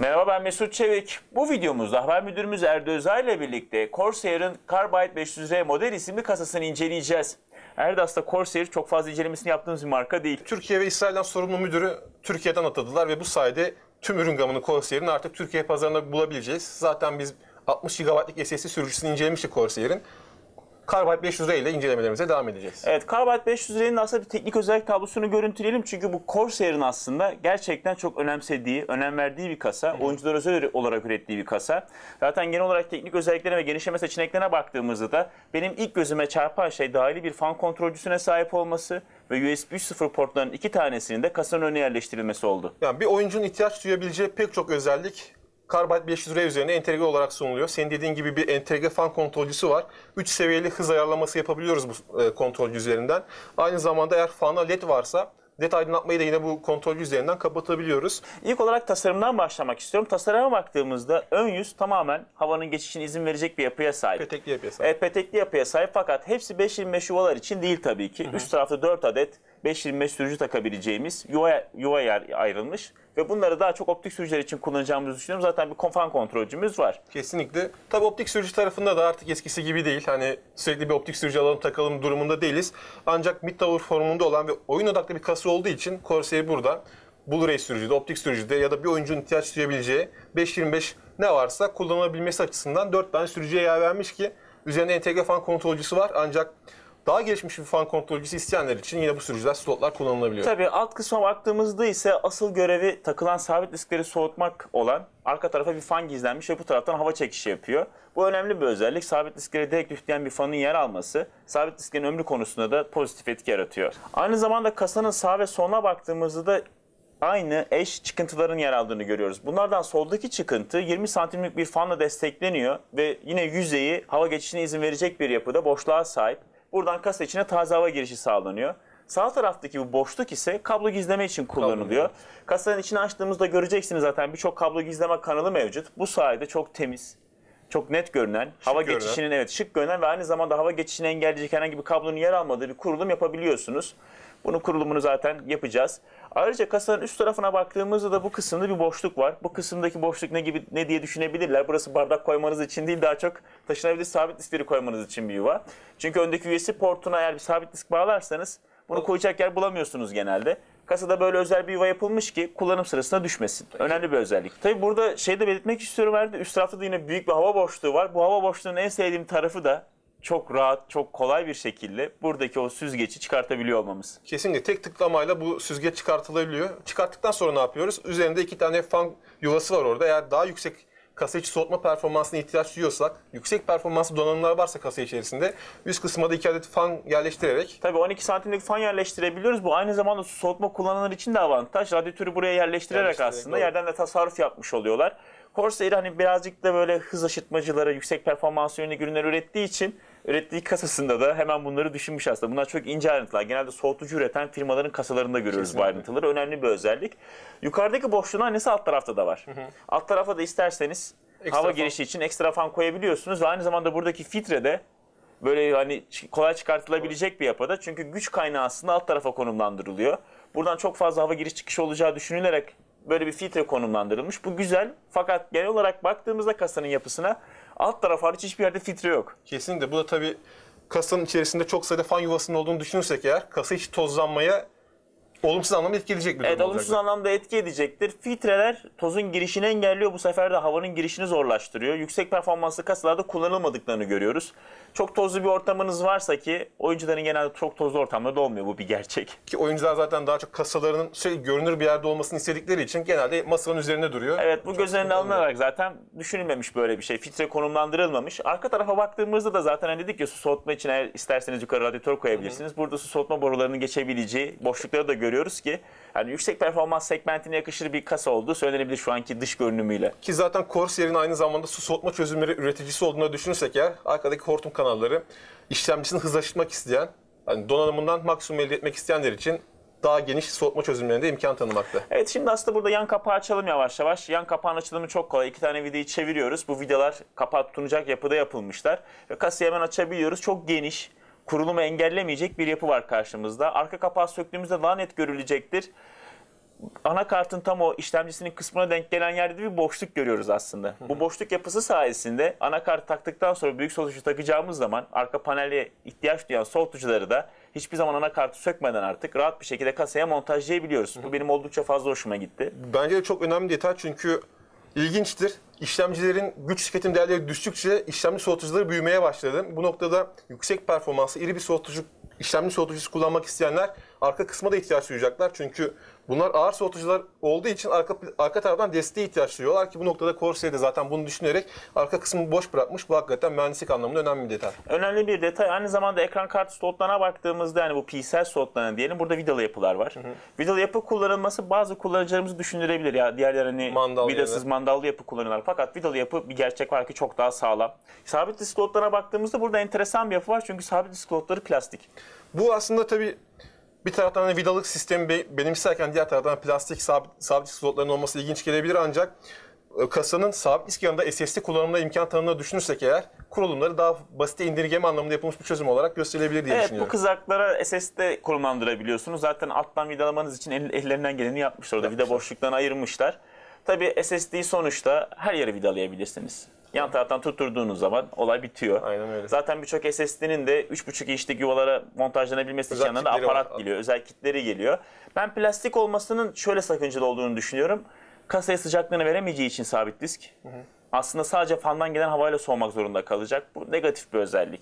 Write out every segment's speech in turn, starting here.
Merhaba ben Mesut Çevik. Bu videomuzda haber müdürümüz Erdo Özay ile birlikte Corsair'ın Carbide 500R model isimli kasasını inceleyeceğiz. Erdo aslında Corsair çok fazla incelemesini yaptığımız bir marka değil. Türkiye ve İsrail'den sorumlu müdürü Türkiye'den atadılar ve bu sayede tüm ürün gamını Corsair'in artık Türkiye pazarında bulabileceğiz. Zaten biz 60 GB'lık SSD sürücüsünü incelemiştik Corsair'in. Carbide 500 ile incelemelerimize devam edeceğiz. Evet Carbide 500R'nin aslında bir teknik özellik tablosunu görüntüleyelim. Çünkü bu Corsair'in aslında gerçekten çok önemsediği, önem verdiği bir kasa. Oyuncular özel olarak ürettiği bir kasa. Zaten genel olarak teknik özelliklerine ve genişleme seçeneklerine baktığımızda da benim ilk gözüme çarpan şey dahili bir fan kontrolcüsüne sahip olması ve USB 3.0 portlarının iki tanesinin de kasanın önüne yerleştirilmesi oldu. Yani bir oyuncunun ihtiyaç duyabileceği pek çok özellik Carbide 500R üzerine entegre olarak sunuluyor. Senin dediğin gibi bir entegre fan kontrolcüsü var. 3 seviyeli hız ayarlaması yapabiliyoruz bu e, kontrolcü üzerinden. Aynı zamanda eğer fanda led varsa led aydınlatmayı da yine bu kontrolcü üzerinden kapatabiliyoruz. İlk olarak tasarımdan başlamak istiyorum. Tasarıma baktığımızda ön yüz tamamen havanın geçişine izin verecek bir yapıya sahip. Petekli yapısı. Evet petekli yapıya sahip fakat hepsi 5.25 yuvalar için değil tabii ki. Üst tarafta 4 adet 5.25 sürücü takabileceğimiz yuva, yuva yer ayrılmış. Ve bunları daha çok optik sürücüler için kullanacağımızı düşünüyorum. Zaten bir fan kontrolcümüz var. Kesinlikle. Tabii optik sürücü tarafında da artık eskisi gibi değil. Hani sürekli bir optik sürücü alalım takalım durumunda değiliz. Ancak mid tower formunda olan ve oyun odaklı bir kasa olduğu için Corsair burada Blu-ray sürücüde, optik sürücüde ya da bir oyuncunun ihtiyaç duyabileceği 5.25 ne varsa kullanılabilmesi açısından 4 tane sürücüye yer vermiş ki üzerinde entegre fan kontrolcüsü var. Ancak daha gelişmiş bir fan kontrolcüsü isteyenler için yine bu sürücüler, slotlar kullanılabiliyor. Tabii alt kısma baktığımızda ise asıl görevi takılan sabit diskleri soğutmak olan arka tarafa bir fan gizlenmiş ve bu taraftan hava çekişi yapıyor. Bu önemli bir özellik. Sabit diskleri direkt üfleyen bir fanın yer alması sabit disklerin ömrü konusunda da pozitif etki yaratıyor. Aynı zamanda kasanın sağ ve soluna baktığımızda da aynı eş çıkıntıların yer aldığını görüyoruz. Bunlardan soldaki çıkıntı 20 santimlik bir fanla destekleniyor ve yine yüzeyi hava geçişine izin verecek bir yapıda boşluğa sahip. Buradan kasa içine taze hava girişi sağlanıyor. Sağ taraftaki bu boşluk ise kablo gizleme için kullanılıyor. Kasanın içini açtığımızda göreceksiniz zaten birçok kablo gizleme kanalı mevcut. Bu sayede çok temiz, çok net görünen, hava görünen. geçişinin evet şık görünen ve aynı zamanda hava geçişini engelleyecek herhangi bir kablonun yer almadığı bir kurulum yapabiliyorsunuz. Bunun kurulumunu zaten yapacağız. Ayrıca kasanın üst tarafına baktığımızda da bu kısımda bir boşluk var. Bu kısımdaki boşluk ne gibi ne diye düşünebilirler. Burası bardak koymanız için değil daha çok taşınabilir sabit diskleri koymanız için bir yuva. Çünkü öndeki USB portuna eğer bir sabit disk bağlarsanız bunu koyacak yer bulamıyorsunuz genelde. Kasada böyle özel bir yuva yapılmış ki kullanım sırasında düşmesin. Önemli bir özellik. Tabii burada şey de belirtmek istiyorum Erdi. Üst tarafta da yine büyük bir hava boşluğu var. Bu hava boşluğunun en sevdiğim tarafı da çok rahat, çok kolay bir şekilde buradaki o süzgeci çıkartabiliyor olmamız. Kesinlikle tek tıklamayla bu süzgeç çıkartılabiliyor. Çıkarttıktan sonra ne yapıyoruz? Üzerinde iki tane fan yuvası var orada. Eğer daha yüksek kasa içi soğutma performansına ihtiyaç duyuyorsak, yüksek performanslı donanımlar varsa kasa içerisinde üst kısma da iki adet fan yerleştirerek Tabii 12 santimlik fan yerleştirebiliyoruz. Bu aynı zamanda soğutma kullananlar için de avantaj. Radyatörü buraya yerleştirerek, Yerleştirerek, aslında doğru. yerden de tasarruf yapmış oluyorlar. Corsair hani birazcık da böyle hız aşıtmacılara, yüksek performans yönelik ürünler ürettiği için ürettiği kasasında da hemen bunları düşünmüş aslında. Bunlar çok ince ayrıntılar. Genelde soğutucu üreten firmaların kasalarında görüyoruz bu Kesinlikle. ayrıntıları. Önemli bir özellik. Yukarıdaki boşluğun annesi alt tarafta da var. Alt tarafa da isterseniz Ekstra hava fan. girişi için ekstra fan koyabiliyorsunuz ve aynı zamanda buradaki filtrede böyle hani kolay çıkartılabilecek bir yapıda. Çünkü güç kaynağı aslında alt tarafa konumlandırılıyor. Buradan çok fazla hava giriş çıkış olacağı düşünülerek böyle bir filtre konumlandırılmış. Bu güzel fakat genel olarak baktığımızda kasanın yapısına alt taraf hariç hiçbir yerde filtre yok. kesinlikle bu da tabii kasanın içerisinde çok sayıda fan yuvasının olduğunu düşünürsek eğer kasa içi tozlanmaya olumsuz anlamda etkileyecek bir durum Evet olumsuz olacak. anlamda etki edecektir. Filtreler tozun girişini engelliyor. Bu sefer de havanın girişini zorlaştırıyor. Yüksek performanslı kasalarda kullanılmadıklarını görüyoruz. Çok tozlu bir ortamınız varsa ki oyuncuların genelde çok tozlu ortamlarda olmuyor. Bu bir gerçek. Ki oyuncular zaten daha çok kasalarının şey görünür bir yerde olmasını istedikleri için genelde masanın üzerinde duruyor. Evet bu göz önüne alınarak zaten düşünülmemiş böyle bir şey. Filtre konumlandırılmamış. Arka tarafa baktığımızda da zaten hani dedik ya su soğutma için eğer isterseniz yukarı radyatör koyabilirsiniz. Burada su soğutma borularının geçebileceği boşlukları da görüyoruz ki yani yüksek performans segmentine yakışır bir kasa olduğu söylenebilir şu anki dış görünümüyle. Ki zaten Corsair'in aynı zamanda su soğutma çözümleri üreticisi olduğunu düşünürsek eğer arkadaki hortum kanalları işlemcisini hızlaştırmak isteyen, hani donanımından maksimum elde etmek isteyenler için daha geniş soğutma çözümlerinde imkan tanımakta. Evet şimdi aslında burada yan kapağı açalım yavaş yavaş. Yan kapağın açılımı çok kolay. İki tane vidayı çeviriyoruz. Bu vidalar kapağı tutunacak yapıda yapılmışlar. Ve kasayı hemen açabiliyoruz. Çok geniş, kurulumu engellemeyecek bir yapı var karşımızda. Arka kapağı söktüğümüzde daha net görülecektir. Anakartın tam o işlemcisinin kısmına denk gelen yerde bir boşluk görüyoruz aslında. Bu boşluk yapısı sayesinde anakart taktıktan sonra büyük soğutucu takacağımız zaman arka panele ihtiyaç duyan soğutucuları da hiçbir zaman anakartı sökmeden artık rahat bir şekilde kasaya montajlayabiliyoruz. Bu benim oldukça fazla hoşuma gitti. Bence de çok önemli detay çünkü ilginçtir. İşlemcilerin güç tüketim değerleri düştükçe işlemci soğutucuları büyümeye başladı. Bu noktada yüksek performanslı iri bir soğutucu, işlemci soğutucusu kullanmak isteyenler arka kısma da ihtiyaç duyacaklar. Çünkü bunlar ağır soğutucular olduğu için arka, arka taraftan desteğe ihtiyaç duyuyorlar ki bu noktada Corsair de zaten bunu düşünerek arka kısmını boş bırakmış. Bu hakikaten mühendislik anlamında önemli bir detay. Önemli bir detay. Aynı zamanda ekran kartı slotlarına baktığımızda yani bu piksel slotlarına diyelim burada vidalı yapılar var. Vidalı yapı kullanılması bazı kullanıcılarımızı düşündürebilir ya. Diğerler hani Mandal vidasız yerine. mandallı yapı kullanıyorlar. Fakat vidalı yapı bir gerçek var ki çok daha sağlam. Sabit disk slotlarına baktığımızda burada enteresan bir yapı var. Çünkü sabit disk slotları plastik. Bu aslında tabii bir taraftan hani vidalık sistemi be- benimserken diğer taraftan plastik sabit, sabit slotların olması ilginç gelebilir ancak e, kasanın sabit disk yanında SSD kullanımına imkan tanımını düşünürsek eğer kurulumları daha basite indirgeme anlamında yapılmış bir çözüm olarak gösterilebilir diye Evet bu düşünüyorum. kızaklara SSD konumlandırabiliyorsunuz. Zaten alttan vidalamanız için el- ellerinden geleni yapmışlar orada. Vida boşluklarını ayırmışlar. Tabii SSD'yi sonuçta her yere vidalayabilirsiniz. Yan taraftan tutturduğunuz zaman olay bitiyor. Aynen öyle. Zaten birçok SSD'nin de 3.5 inçlik yuvalara montajlanabilmesi için Özel yanında kitleri aparat var. geliyor. Özel kitleri geliyor. Ben plastik olmasının şöyle sakıncalı olduğunu düşünüyorum. Kasaya sıcaklığını veremeyeceği için sabit disk. Aslında sadece fandan gelen havayla soğumak zorunda kalacak. Bu negatif bir özellik.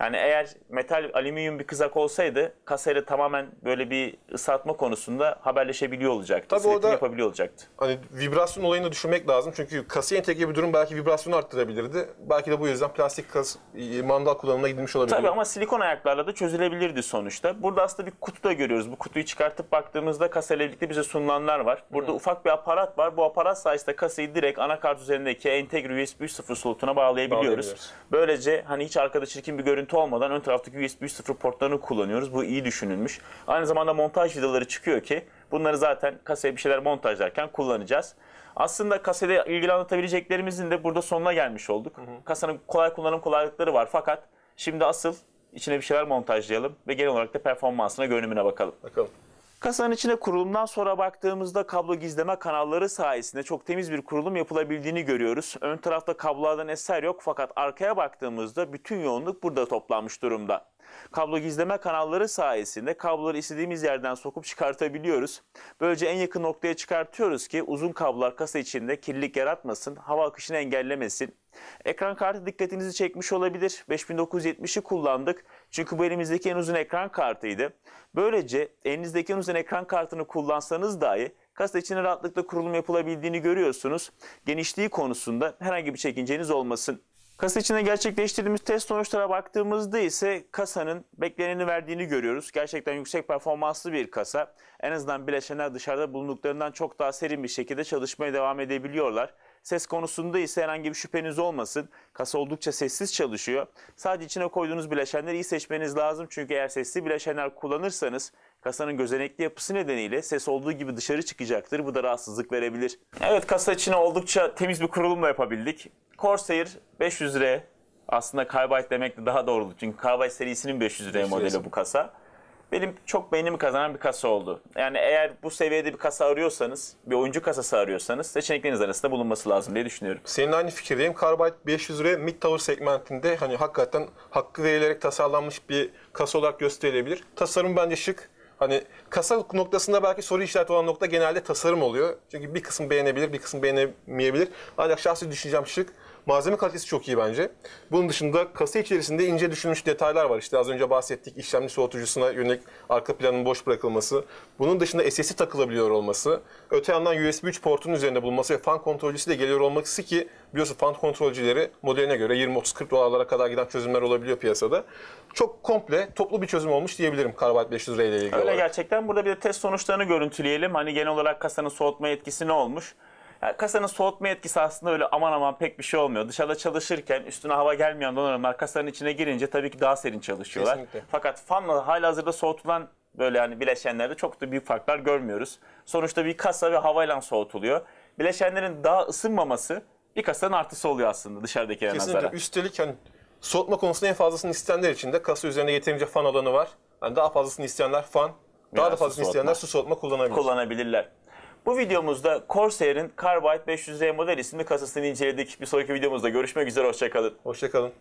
Yani eğer metal alüminyum bir kızak olsaydı kasayla tamamen böyle bir ısıtma konusunda haberleşebiliyor olacaktı. Tabii o da- yapabiliyor olacaktı. Hani vibrasyon olayını da düşünmek lazım. Çünkü kasaya entegre bir durum belki vibrasyonu arttırabilirdi. Belki de bu yüzden plastik kas, e, mandal kullanımına gidilmiş olabilir. Tabii ama silikon ayaklarla da çözülebilirdi sonuçta. Burada aslında bir kutu da görüyoruz. Bu kutuyu çıkartıp baktığımızda kasayla birlikte bize sunulanlar var. Burada ufak bir aparat var. Bu aparat sayesinde kasayı direkt anakart üzerindeki entegre USB 3.0 slotuna bağlayabiliyoruz. Bağlayabiliyoruz. Böylece hani hiç arkada çirkin bir görüntü olmadan ön taraftaki USB 3.0 portlarını kullanıyoruz. Bu iyi düşünülmüş. Aynı zamanda montaj vidaları çıkıyor ki bunları zaten kasaya bir şeyler montajlarken kullanacağız. Aslında kasada ilgili anlatabileceklerimizin de burada sonuna gelmiş olduk. Kasanın kolay kullanım kolaylıkları var fakat şimdi asıl içine bir şeyler montajlayalım ve genel olarak da performansına, görünümüne bakalım. Bakalım. Kasanın içine kurulumdan sonra baktığımızda kablo gizleme kanalları sayesinde çok temiz bir kurulum yapılabildiğini görüyoruz. Ön tarafta kablolardan eser yok fakat arkaya baktığımızda bütün yoğunluk burada toplanmış durumda. Kablo gizleme kanalları sayesinde kabloları istediğimiz yerden sokup çıkartabiliyoruz. Böylece en yakın noktaya çıkartıyoruz ki uzun kablolar kasa içinde kirlilik yaratmasın, hava akışını engellemesin. Ekran kartı dikkatinizi çekmiş olabilir. 5970'i kullandık. Çünkü bu elimizdeki en uzun ekran kartıydı. Böylece elinizdeki en uzun ekran kartını kullansanız dahi kasa içine rahatlıkla kurulum yapılabildiğini görüyorsunuz. Genişliği konusunda herhangi bir çekinceniz olmasın. Kasa içine gerçekleştirdiğimiz test sonuçlara baktığımızda ise kasanın bekleneni verdiğini görüyoruz. Gerçekten yüksek performanslı bir kasa. En azından bileşenler dışarıda bulunduklarından çok daha serin bir şekilde çalışmaya devam edebiliyorlar. Ses konusunda ise herhangi bir şüpheniz olmasın. Kasa oldukça sessiz çalışıyor. Sadece içine koyduğunuz bileşenleri iyi seçmeniz lazım. Çünkü eğer sesli bileşenler kullanırsanız kasanın gözenekli yapısı nedeniyle ses olduğu gibi dışarı çıkacaktır. Bu da rahatsızlık verebilir. Evet kasa içine oldukça temiz bir kurulumla yapabildik. Corsair 500 liraya aslında Carbide demek de daha doğru. Çünkü Carbide serisinin 500 liraya modeli bu kasa. Benim çok beğenimi kazanan bir kasa oldu. Yani eğer bu seviyede bir kasa arıyorsanız, bir oyuncu kasası arıyorsanız seçenekleriniz arasında bulunması lazım diye düşünüyorum. Senin aynı fikirdeyim. Carbide 500 liraya mid tower segmentinde hani hakikaten hakkı verilerek tasarlanmış bir kasa olarak gösterilebilir. Tasarım bence şık. Hani kasa noktasında belki soru işareti olan nokta genelde tasarım oluyor. Çünkü bir kısım beğenebilir, bir kısım beğenemeyebilir. Ancak şahsi düşüncem şık. Malzeme kalitesi çok iyi bence. Bunun dışında kasa içerisinde ince düşünülmüş detaylar var. İşte az önce bahsettik işlemci soğutucusuna yönelik arka planın boş bırakılması. Bunun dışında SSD takılabiliyor olması. Öte yandan USB 3 portunun üzerinde bulunması ve fan kontrolcüsü de geliyor olması ki biliyorsun fan kontrolcüleri modeline göre 20-30-40 dolarlara kadar giden çözümler olabiliyor piyasada. Çok komple, toplu bir çözüm olmuş diyebilirim Carbide 500 liraya ile ilgili Öyle olarak. gerçekten. Burada bir de test sonuçlarını görüntüleyelim. Hani genel olarak kasanın soğutma etkisi ne olmuş? Yani kasanın soğutma etkisi aslında öyle aman aman pek bir şey olmuyor. Dışarıda çalışırken üstüne hava gelmeyen donanımlar kasanın içine girince tabii ki daha serin çalışıyorlar. Kesinlikle. Fakat fanla halihazırda soğutulan böyle hani bileşenlerde çok da büyük farklar görmüyoruz. Sonuçta bir kasa ve havayla soğutuluyor. Bileşenlerin daha ısınmaması bir kasanın artısı oluyor aslında dışarıdakilere Kesinlikle. nazaran. Üstelik hani soğutma konusunda en fazlasını isteyenler için de kasa üzerinde yeterince fan alanı var. Yani daha fazlasını isteyenler fan, daha Veya da fazlasını soğutma. isteyenler su soğutma kullanabilir. kullanabilirler. Bu videomuzda Corsair'in Carbide 500R model isimli kasasını inceledik. Bir sonraki videomuzda görüşmek üzere, hoşçakalın. Hoşçakalın.